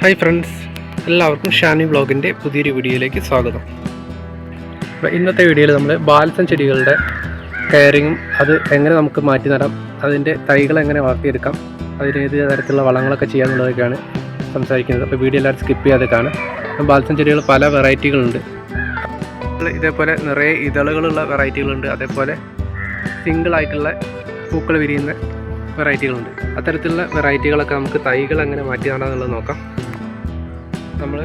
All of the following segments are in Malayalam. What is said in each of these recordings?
ഹായ് ഫ്രണ്ട്സ് എല്ലാവർക്കും ഷാനി വ്ളോഗിന്റെ പുതിയൊരു വീഡിയോയിലേക്ക് സ്വാഗതം. അപ്പോൾ ഇന്നത്തെ വീഡിയോയിൽ നമ്മൾ ബാൽസം ചെടികളുടെ കെയറിങ്ങും അത് എങ്ങനെ നമുക്ക് മാറ്റി നടാം അതിന്റെ തൈകൾ എങ്ങനെ വളർത്തിയെടുക്കാം അതിന് ഏത് തരത്തിലുള്ള വളങ്ങളൊക്കെ ചെയ്യാമെന്നുള്ളതൊക്കെയാണ് സംസാരിക്കുന്നത്. അപ്പോൾ വീഡിയോ എല്ലാവരും സ്കിപ്പ് ചെയ്യാതെ കാണാം ബാൽസം ചെടികൾ പല വെറൈറ്റികളുണ്ട്. ഇതേപോലെ നിറയെ ഇതളുകളുള്ള വെറൈറ്റികളുണ്ട്. അതേപോലെ സിംഗിൾ ആയിട്ടുള്ള പൂക്കൾ വിരിയുന്ന വെറൈറ്റികളുണ്ട്. അത്തരത്തിലുള്ള വെറൈറ്റികളൊക്കെ നമുക്ക് തൈകൾ എങ്ങനെ മാറ്റി നടാന്നുള്ളത് നോക്കാം. നമ്മൾ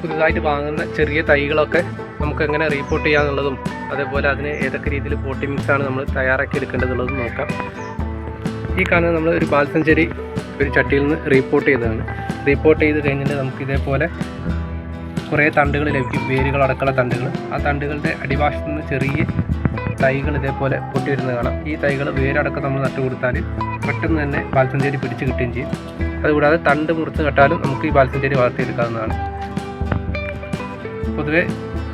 പുതുതായിട്ട് വാങ്ങുന്ന ചെറിയ തൈകളൊക്കെ നമുക്ക് എങ്ങനെ റീപോർട്ട് ചെയ്യാന്നുള്ളതും അതേപോലെ അതിന് ഏതൊക്കെ രീതിയിൽ പോട്ടി ആണ് നമ്മൾ തയ്യാറാക്കി എടുക്കേണ്ടതുള്ളതും നോക്കാം. ഈ കാണുന്നത് നമ്മൾ ഒരു പാൽസഞ്ചേരി ഒരു ചട്ടിയിൽ നിന്ന് റീപോർട്ട് ചെയ്തതാണ്. റീപോർട്ട് ചെയ്ത് കഴിഞ്ഞിട്ട് നമുക്ക് ഇതേപോലെ കുറേ തണ്ടുകൾ ലഭിക്കും. വേരുകൾ അടക്കമുള്ള തണ്ടുകൾ. ആ തണ്ടുകളുടെ അടിവാശത്ത് നിന്ന് ചെറിയ തൈകൾ ഇതേപോലെ പൊട്ടി വരുന്നത് കാണാം. ഈ തൈകൾ വേരടക്കം നമ്മൾ നട്ടു കൊടുത്താൽ പെട്ടെന്ന് തന്നെ പാൽസഞ്ചേരി പിടിച്ച് കിട്ടുകയും ചെയ്യും. അതുകൂടാതെ തണ്ട് മുറിച്ച് നട്ടാലും നമുക്ക് ഈ ബാൽസം ചെടി വളർത്തിയെടുക്കാവുന്നതാണ്. പൊതുവേ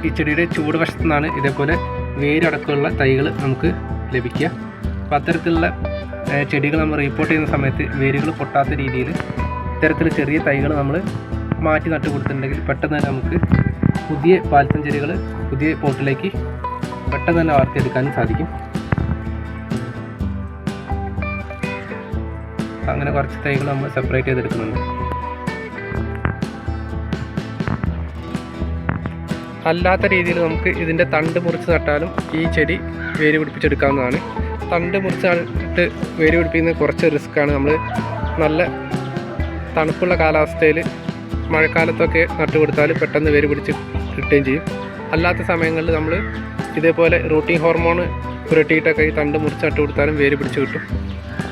ഈ ചെടിയുടെ ചൂട് വശത്തു നിന്നാണ് ഇതേപോലെ വേരടക്കമുള്ള തൈകൾ നമുക്ക് ലഭിക്കുക. അപ്പോൾ അത്തരത്തിലുള്ള ചെടികൾ നമ്മൾ റിപ്പോർട്ട് ചെയ്യുന്ന സമയത്ത് വേരുകൾ പൊട്ടാത്ത രീതിയിൽ ഇത്തരത്തിൽ ചെറിയ തൈകൾ നമ്മൾ മാറ്റി നട്ടു കൊടുത്തിട്ടുണ്ടെങ്കിൽ പെട്ടെന്ന് തന്നെ നമുക്ക് പുതിയ ചെടികൾ പുതിയ പോട്ടിലേക്ക് പെട്ടെന്ന് തന്നെ വളർത്തിയെടുക്കാനും സാധിക്കും. അങ്ങനെ കുറച്ച് തൈകൾ നമ്മൾ സെപ്പറേറ്റ് ചെയ്തെടുക്കുന്നുണ്ട്. അല്ലാത്ത രീതിയിൽ നമുക്ക് ഇതിന്റെ തണ്ട് മുറിച്ച് നട്ടാലും ഈ ചെടി വേര് പിടിപ്പിച്ചെടുക്കാവുന്നതാണ്. തണ്ട് മുറിച്ച് നട്ട് വേര് പിടിപ്പിക്കുന്നത് കുറച്ച് റിസ്ക്കാണ് നമ്മൾ നല്ല തണുപ്പുള്ള കാലാവസ്ഥയിൽ മഴക്കാലത്തൊക്കെ നട്ടു കൊടുത്താൽ പെട്ടെന്ന് വേര് പിടിച്ച് കിട്ടുകയും ചെയ്യും. അല്ലാത്ത സമയങ്ങളിൽ നമ്മൾ ഇതേപോലെ റൂട്ടിംഗ് ഹോർമോൺ പുരട്ടിയിട്ടൊക്കെ ഈ തണ്ട് മുറിച്ച് നട്ടു കൊടുത്താലും വേര് പിടിച്ച് കിട്ടും.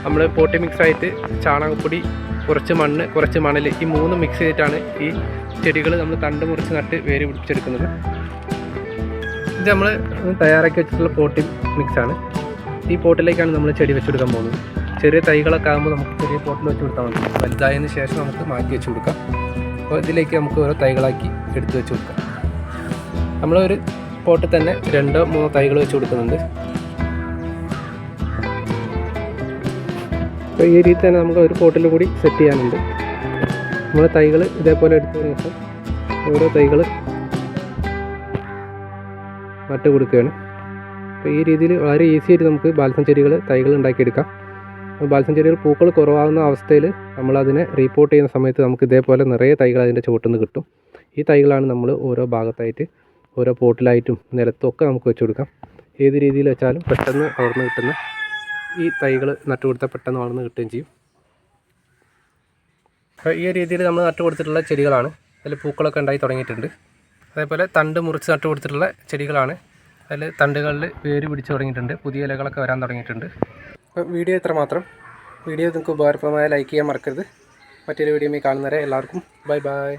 നമ്മൾ പോട്ടി മിക്സ് ആയിട്ട് ചാണകപ്പൊടി കുറച്ച് മണ്ണ് കുറച്ച് മണൽ ഈ മൂന്ന് മിക്സ് ചെയ്തിട്ടാണ് ഈ ചെടികൾ നമ്മൾ തണ്ട് മുറിച്ച് നട്ട് വേര് പിടിച്ചെടുക്കുന്നത് ഇത് നമ്മൾ തയ്യാറാക്കി വെച്ചിട്ടുള്ള പോട്ടി മിക്സാണ് ഈ പോട്ടിലേക്കാണ് നമ്മൾ ചെടി വെച്ചെടുക്കാൻ പോകുന്നത്. ചെറിയ തൈകളൊക്കെ ആകുമ്പോൾ നമുക്ക് ചെറിയ പോട്ടിൽ വെച്ച് കൊടുത്താൽ മതി. വലുതായതിനു ശേഷം നമുക്ക് മാറ്റി വെച്ച് കൊടുക്കാം. അപ്പോൾ ഇതിലേക്ക് നമുക്ക് ഓരോ തൈകളാക്കി എടുത്ത് വെച്ച് കൊടുക്കാം. നമ്മളൊരു പോട്ടിൽ തന്നെ രണ്ടോ മൂന്നോ തൈകൾ വെച്ച് കൊടുക്കുന്നുണ്ട്. അപ്പോൾ ഈ രീതിയിൽ തന്നെ നമുക്ക് ഒരു പോട്ടിൽ കൂടി സെറ്റ് ചെയ്യാനുണ്ട്. നമ്മൾ തൈകൾ ഇതേപോലെ എടുത്തതിന് ശേഷം ഓരോ തൈകൾ നട്ട് കൊടുക്കുകയാണ്. അപ്പോൾ ഈ രീതിയിൽ വളരെ ഈസി ആയിട്ട് നമുക്ക് ബാൽസം ചെടികൾ തൈകൾ ഉണ്ടാക്കിയെടുക്കാം. ബാൽസം ചെടികൾ പൂക്കൾ കുറവാകുന്ന അവസ്ഥയിൽ നമ്മളതിനെ റീപ്പോർട്ട് ചെയ്യുന്ന സമയത്ത് നമുക്ക് ഇതേപോലെ നിറയെ തൈകൾ അതിന്റെ ചുവട്ടിൽ കിട്ടും. ഈ തൈകളാണ് നമ്മൾ ഓരോ ഭാഗത്തായിട്ട് ഓരോ പോട്ടിലായിട്ടും നിലത്തും ഒക്കെ നമുക്ക് വെച്ച് കൊടുക്കാം. ഏത് രീതിയിൽ വെച്ചാലും പെട്ടെന്ന് വളർന്ന് കിട്ടുന്ന ഈ തൈകൾ നട്ടു കൊടുത്താൽ പെട്ടെന്ന് വളർന്ന് കിട്ടുകയും ചെയ്യും. അപ്പോൾ ഈ രീതിയിൽ നമ്മൾ നട്ടു കൊടുത്തിട്ടുള്ള ചെടികളാണ്. അതിൽ പൂക്കളൊക്കെ ഉണ്ടായി തുടങ്ങിയിട്ടുണ്ട്. അതേപോലെ തണ്ട് മുറിച്ച് നട്ടു കൊടുത്തിട്ടുള്ള ചെടികളാണ്. അതിൽ തണ്ടുകളിൽ വേര് പിടിച്ച് തുടങ്ങിയിട്ടുണ്ട്. പുതിയ ഇലകളൊക്കെ വരാൻ തുടങ്ങിയിട്ടുണ്ട്. അപ്പോൾ വീഡിയോ ഇത്ര മാത്രം. വീഡിയോ നിങ്ങൾക്ക് ഉപകാരപ്രദമായ ലൈക്ക് ചെയ്യാൻ മറക്കരുത്. മറ്റൊരു വീഡിയോ കാണുന്നവരെ എല്ലാവർക്കും ബൈ ബൈ.